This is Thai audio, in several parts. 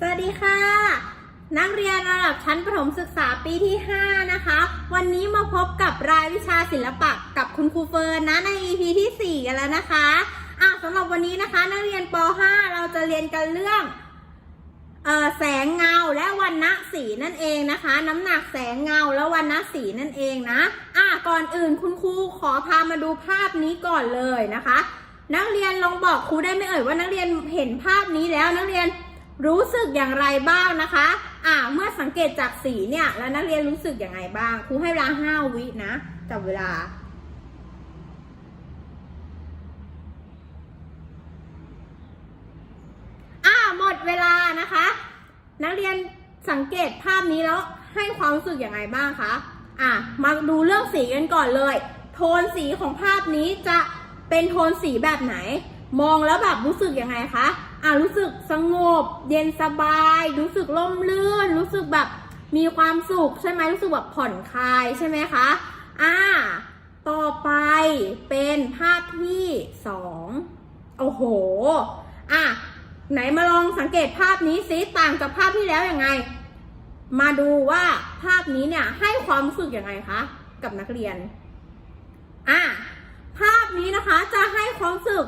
สวัสดีค่ะ นักเรียนระดับชั้นประถมศึกษาปีที่ 5 นะคะ วันนี้มาพบกับรายวิชาศิลปะกับคุณครูเฟิร์นนะใน EP ที่ 4 กันแล้วนะคะอะสำหรับวันนี้นะคะ นักเรียนป .5 เราจะเรียนกันเรื่องเอ่อแสงเงาและวันณะสีนั่นเองนะคะ น้ำหนักแสงเงาและวันณะสีนั่นเองนะอะก่อนอื่นคุณครูขอพามาดูภาพนี้ก่อนเลยนะคะ นักเรียนลองบอกครูได้ไหมเอ่ยว่านักเรียนเห็นภาพนี้แล้วนักเรียน รู้สึกอย่างไรบ้างนะคะ อ่าเมื่อสังเกตจากสีเนี่ย แล้วนักเรียนรู้สึกอย่างไรบ้าง ครูให้เวลาห้าวินะจับเวลาอ่าหมดเวลานะคะ นักเรียนสังเกตภาพนี้แล้วให้ความรู้สึกอย่างไรบ้างคะ อะ มาดูเรื่องสีกันก่อนเลย โทนสีของภาพนี้จะเป็นโทนสีแบบไหน มองแล้วแบบรู้สึกยังไงคะ อะรู้สึกสงบ เย็นสบาย รู้สึกล่มลื่น รู้สึกแบบมีความสุขใช่ไหมรู้สึกแบบผ่อนคลายใช่ไหมคะ อ่า ต่อไปเป็นภาพที่สองโอ้โห อะ ไหนมาลองสังเกตภาพนี้ซิต่างจากภาพที่แล้วยังไง มาดูว่าภาพนี้เนี่ยให้ความรู้สึกยังไงคะ กับนักเรียน อะ ภาพนี้นะคะจะให้ความรู้สึก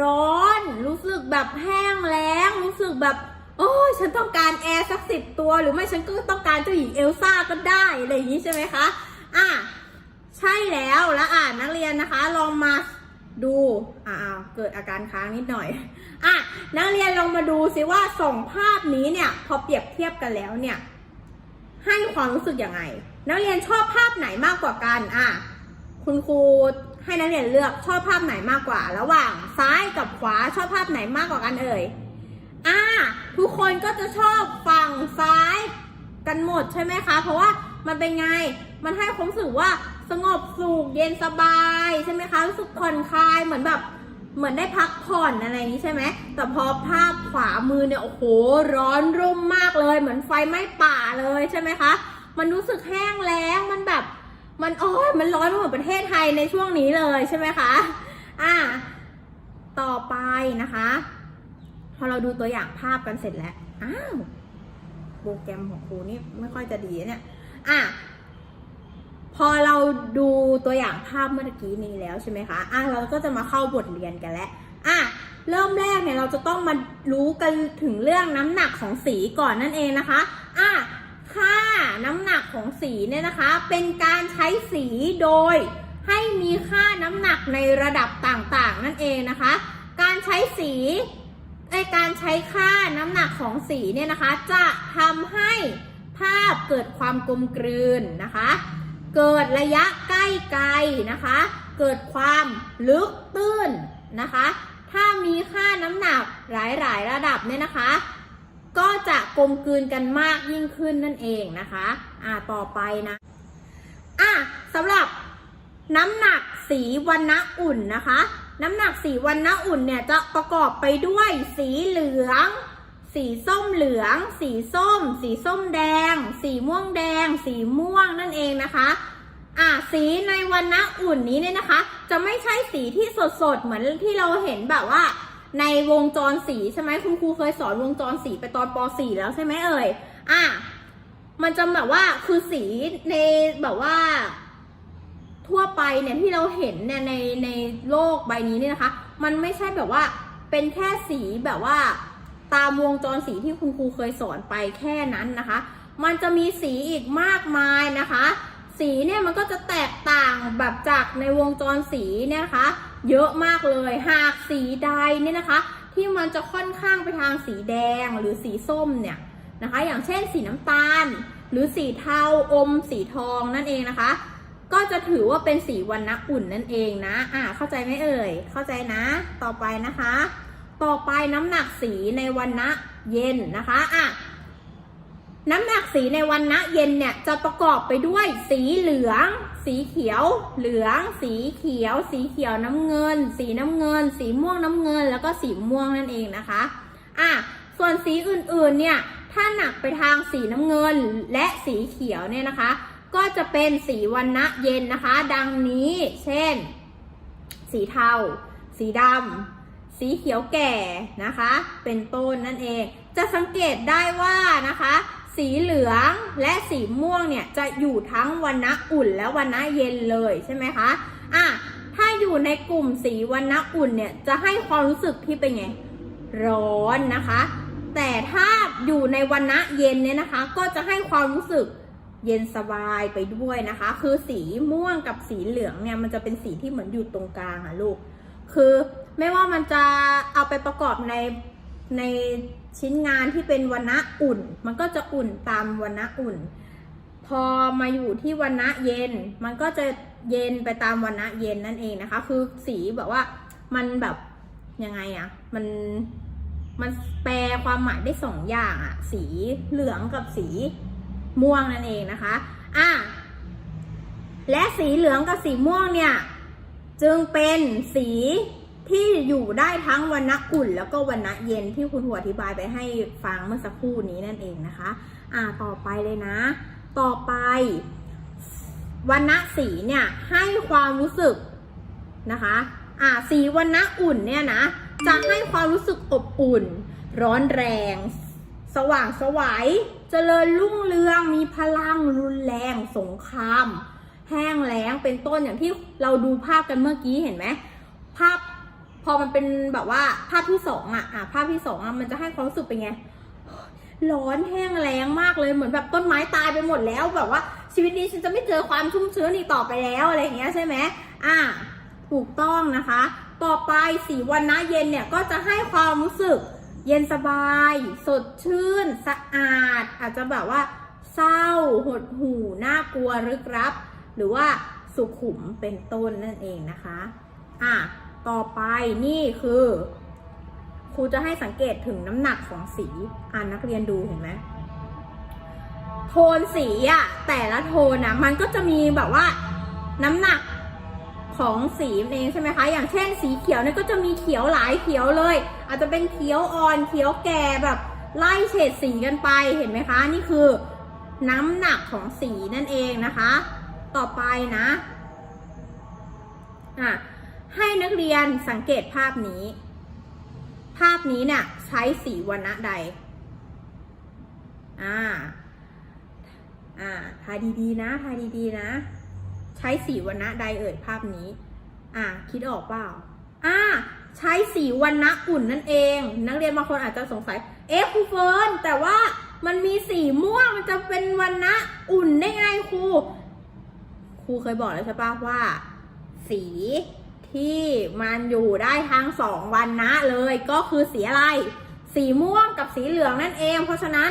ร้อน รู้สึกแบบแห้งแล้ง รู้สึกแบบ โอ้ฉันต้องการแอร์สักสิบตัว หรือไม่ฉันก็ต้องการเจ้าหญิงเอลซ่าก็ได้ อะไรอย่างนี้ใช่ไหมคะ อะ ใช่แล้วแล้วอ่านนักเรียนนะคะ ลองมาดูอ่าเกิดอาการค้างนิดหน่อย อะ นักเรียนลองมาดูสิว่าสองภาพนี้เนี่ย พอเปรียบเทียบกันแล้วเนี่ย ให้ความรู้สึกยังไง นักเรียนชอบภาพไหนมากกว่ากัน อะ คุณครู ให้นักเรียนเลือกชอบภาพไหนมากกว่า ระหว่างซ้ายกับขวาชอบภาพไหนมากกว่ากันเอ่ยอ่าทุกคนก็จะชอบฝั่งซ้ายกันหมดใช่ไหมคะ เพราะว่ามันเป็นไง มันให้ความรู้สึกว่าสงบสุขเย็นสบายใช่ไหมคะรู้สึกผ่อนคลายเหมือนแบบเหมือนได้พักผ่อนอะไรนี้ใช่ไหม แต่พอภาพขวามือเนี่ยโอ้โหร้อนรุ่มมากเลย เหมือนไฟไหม้ป่าเลยใช่ไหมคะ มันรู้สึกแห้งแล้งมันแบบ มันโอ้ยมันร้อนเหมือนประเทศไทยในช่วงนี้เลยใช่ไหมคะอะต่อไปนะคะ พอเราดูตัวอย่างภาพกันเสร็จแล้วอ้าวโปรแกรมของครูนี่ไม่ค่อยจะดีเนี่ยอะพอเราดูตัวอย่างภาพเมื่อกี้นี้แล้วใช่ไหมคะอะเราก็จะมาเข้าบทเรียนกันแล้วอะเริ่มแรกเนี่ยเราจะต้องมารู้กันถึงเรื่องน้ำหนักของสีก่อนนั่นเองนะคะอะค่าน้ำหนัก ของสีเนี่ยนะคะ เป็นการใช้สีโดยให้มีค่าน้ำหนักในระดับต่างๆ นั่นเองนะคะ การใช้สีไอการใช้ค่าน้ำหนักของสีเนี่ยนะคะ จะทำให้ภาพเกิดความกลมกลืนนะคะ เกิดระยะใกล้ไกลนะคะ เกิดความลึกตื้นนะคะ ถ้ามีค่าน้ำหนักหลายๆ ระดับเนี่ยนะคะ ก็จะกลมกลืนกันมากยิ่งขึ้นนั่นเองนะคะ อ่าต่อไปนะอะสำหรับน้ำหนักสีวันณะอุ่นนะคะ น้ำหนักสีวันณะอุ่นเนี่ยจะประกอบไปด้วยสีเหลือง สีส้มเหลือง สีส้ม สีส้มแดง สีม่วงแดง สีม่วงนั่นเองนะคะอะสีในวันณะอุ่นนี้เนี่ยนะคะ จะไม่ใช่สีที่สดๆเหมือนที่เราเห็นแบบว่า ในวงจรสีใช่ไหมคุณครูเคยสอนวงจรสีไปตอนป .4 แล้วใช่ไหมเอ่ยอะมันจะแบบว่าคือสีในแบบว่า ทั่วไปเนี่ยที่เราเห็นเนี่ยในในโลกใบนี้เนี่ยนะคะ มันไม่ใช่แบบว่าเป็นแค่สีแบบว่า ตามวงจรสีที่คุณครูเคยสอนไปแค่นั้นนะคะ มันจะมีสีอีกมากมายนะคะ สีเนี่ยมันก็จะแตกต่างแบบจากในวงจรสีเนี่ยนะคะ เยอะมากเลย หากสีใดเนี่ยนะคะ ที่มันจะค่อนข้างไปทางสีแดงหรือสีส้มเนี่ยนะคะ อย่างเช่นสีน้ำตาล หรือสีเทาอม สีทองนั่นเองนะคะ ก็จะถือว่าเป็นสีวันณะอุ่นนั่นเองนะอ่าเข้าใจไหมเอ่ย เข้าใจนะ ต่อไปนะคะ ต่อไปน้ำหนักสีในวันณะเย็นนะคะอะ น้ำหนักสีในวันณะเย็นเนี่ยจะประกอบไปด้วยสีเหลือง สีเขียว เหลือง สีเขียว สีเขียวน้ำเงิน สีน้ำเงิน สีม่วงน้ำเงิน แล้วก็สีม่วงนั่นเองนะคะอะส่วนสีอื่นๆเนี่ยถ้าหนักไปทางสีน้ำเงินและสีเขียวเนี่ยนะคะ ก็จะเป็นสีวันณะเย็นนะคะ ดังนี้ เช่น สีเทา สีดำสีเขียวแก่นะคะ เป็นต้นนั่นเอง จะสังเกตได้ว่านะคะ สีเหลืองและสีม่วงเนี่ยจะอยู่ทั้งวันณะอุ่นและวันณะเย็นเลยใช่ไหมคะอะถ้าอยู่ในกลุ่มสีวันณะอุ่นเนี่ยจะให้ความรู้สึกที่เป็นไงร้อนนะคะ แต่ถ้าอยู่ในวันณะเย็นเนี่ยนะคะ ก็จะให้ความรู้สึกเย็นสบายไปด้วยนะคะ คือสีม่วงกับสีเหลืองเนี่ยมันจะเป็นสีที่เหมือนอยู่ตรงกลางอะลูก คือไม่ว่ามันจะเอาไปประกอบในใน ชิ้นงานที่เป็นวันณะอุ่น มันก็จะอุ่นตามวันณะอุ่น พอมาอยู่ที่วันณะเย็น มันก็จะเย็นไปตามวันณะเย็นนั่นเองนะคะ คือสีแบบว่ามันแบบยังไงอะมันมันแปลความหมายได้สองอย่างอะสีเหลืองกับสีม่วงนั่นเองนะคะอะและสีเหลืองกับสีม่วงเนี่ย จึงเป็นสี ที่อยู่ได้ทั้งวันณะอุ่น แล้วก็วันณะเย็นที่คุณหัวอธิบายไปให้ฟังเมื่อสักครู่นี้นั่นเองนะคะ อ่าต่อไปเลยนะ ต่อไปวันณะสีเนี่ยให้ความรู้สึกนะคะอ่าสีวันณะอุ่นเนี่ยนะจะให้ความรู้สึกอบอุ่น ร้อนแรง สว่างสวัยเจริญรุ่งเรืองมีพลังรุนแรง สงคราม แห้งแล้งเป็นต้นอย่างที่เราดูภาพกันเมื่อกี้เห็นไหมภาพ พอมันเป็นแบบว่าภาพที่สองอะอะภาพที่สองอะมันจะให้ความรู้สึกเป็นไงร้อนแห้งแล้งมากเลยเหมือนแบบต้นไม้ตายไปหมดแล้วแบบว่าชีวิตนี้ฉันจะไม่เจอความชุ่มชื้นอีกต่อไปแล้วอะไรอย่างเงี้ยใช่ไหมอะถูกต้องนะคะ ต่อไปสีวันนะเย็นเนี่ยก็จะให้ความรู้สึกเย็นสบาย สดชื่น สะอาด อาจจะแบบว่า เศร้า หดหู่น่ากลัวลึกลับ หรือว่าสุขุมเป็นต้นนั่นเองนะคะ อะ ต่อไปนี่คือครูจะให้สังเกตถึงน้ำหนักของสี อ่านนักเรียนดูเห็นไหมโทนสีอะแต่ละโทนอะมันก็จะมีแบบว่าน้ำหนักของสีเองใช่ไหมคะ อย่างเช่นสีเขียวเนี่ยก็จะมีเขียวหลายเขียวเลย อาจจะเป็นเขียวอ่อนเขียวแก่แบบไล่เฉดสีกันไปเห็นไหมคะ นี่คือน้ำหนักของสีนั่นเองนะคะ ต่อไปนะอะ ให้นักเรียนสังเกตภาพนี้ ภาพนี้เนี่ยใช้สีวรรณะใด อ่า อ่า ทายดีๆนะ ทายดีๆนะ ใช้สีวรรณะใดเอ่ยภาพนี้ อ่า คิดออกเปล่า อ่า ใช้สีวรรณะอุ่นนั่นเอง นักเรียนบางคนอาจจะสงสัย เอ๊ะครูเฟิร์นแต่ว่ามันมีสีม่วงมันจะเป็นวรรณะอุ่นได้ไงครู ครูเคยบอกแล้วใช่ปะว่า สี ที่มันอยู่ได้ทั้งสองวันนะเลยก็คือสีอะไร สีม่วงกับสีเหลืองนั่นเอง เพราะฉะนั้น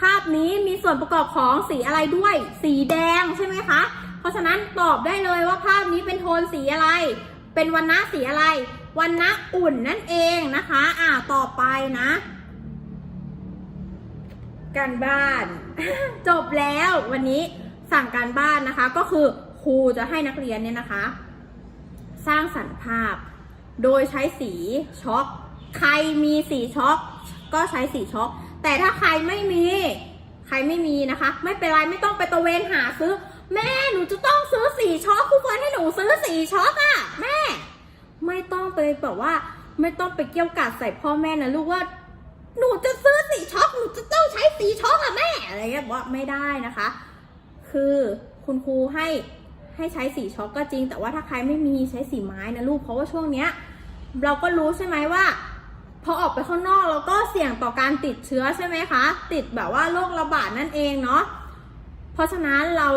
ภาพนี้มีส่วนประกอบของสีอะไรด้วย สีแดงใช่ไหมคะ เพราะฉะนั้นตอบได้เลยว่าภาพนี้เป็นโทนสีอะไร เป็นวันนะสีอะไร วันนะอุ่นนั่นเองนะคะ อ่าต่อไปนะ การบ้าน จบแล้ววันนี้สั่งการบ้านนะคะ ก็คือครูจะให้นักเรียนเนี่ยนะคะ สร้างสรรค์ภาพ โดยใช้สีช็อกใครมีสีช็อกก็ใช้สีช็อกแต่ถ้าใครไม่มี ใครไม่มีนะคะ ไม่เป็นไรไม่ต้องไปตะเวนหาซื้อ แม่หนูจะต้องซื้อสีช็อกครูเฟิร์นให้หนูซื้อสีช็อกอะแม่ ไม่ต้องไปแบบว่า ไม่ต้องไปเกี่ยวกาดใส่พ่อแม่นะลูกว่าหนูจะซื้อสีช็อกหนูจะต้องใช้สีช็อกอะแม่อะไรเงี้ยบอกว่าไม่ได้นะคะ คือคุณครูให้ ให้ใช้สีช็อกก็จริง แต่ว่าถ้าใครไม่มีใช้สีไม้นะลูก เพราะว่าช่วงเนี้ยเราก็รู้ใช่ไหมว่า พอออกไปข้างนอกเราก็เสี่ยงต่อการติดเชื้อใช่ไหมคะ ติดแบบว่าโรคระบาดนั่นเองเนาะ เพราะฉะนั้นเรา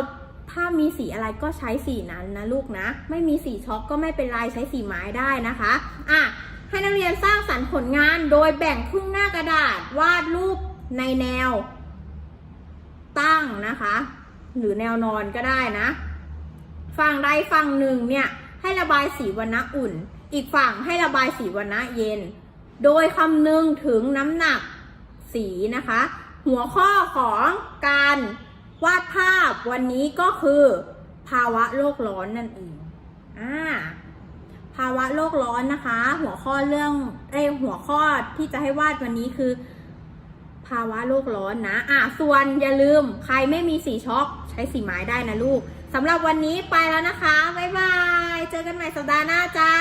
ถ้ามีสีอะไรก็ใช้สีนั้นนะลูกนะ ไม่มีสีช็อกก็ไม่เป็นไรใช้สีไม้ได้นะคะอะให้นักเรียนสร้างสรรค์ผลงานโดยแบ่งครึ่งหน้ากระดาษวาดรูปในแนวตั้งนะคะ หรือแนวนอนก็ได้นะ ฝั่งใดฝั่งหนึ่งเนี่ยให้ระบายสีวรรณะอุ่น อีกฝั่งให้ระบายสีวรรณะเย็น โดยคำนึงถึงน้ำหนักสีนะคะ หัวข้อของการวาดภาพวันนี้ก็คือ ภาวะโลกร้อนนั่นเองอ่าภาวะโลกร้อนนะคะ หัวข้อเรื่องเอ้หัวข้อที่จะให้วาดวันนี้คือ ภาวะโลกร้อนนะอะส่วนอย่าลืมใครไม่มีสีช็อกใช้สีไม้ได้นะลูก สำหรับวันนี้ไปแล้วนะคะ บ๊ายบาย เจอกันใหม่สัปดาห์หน้าจ้า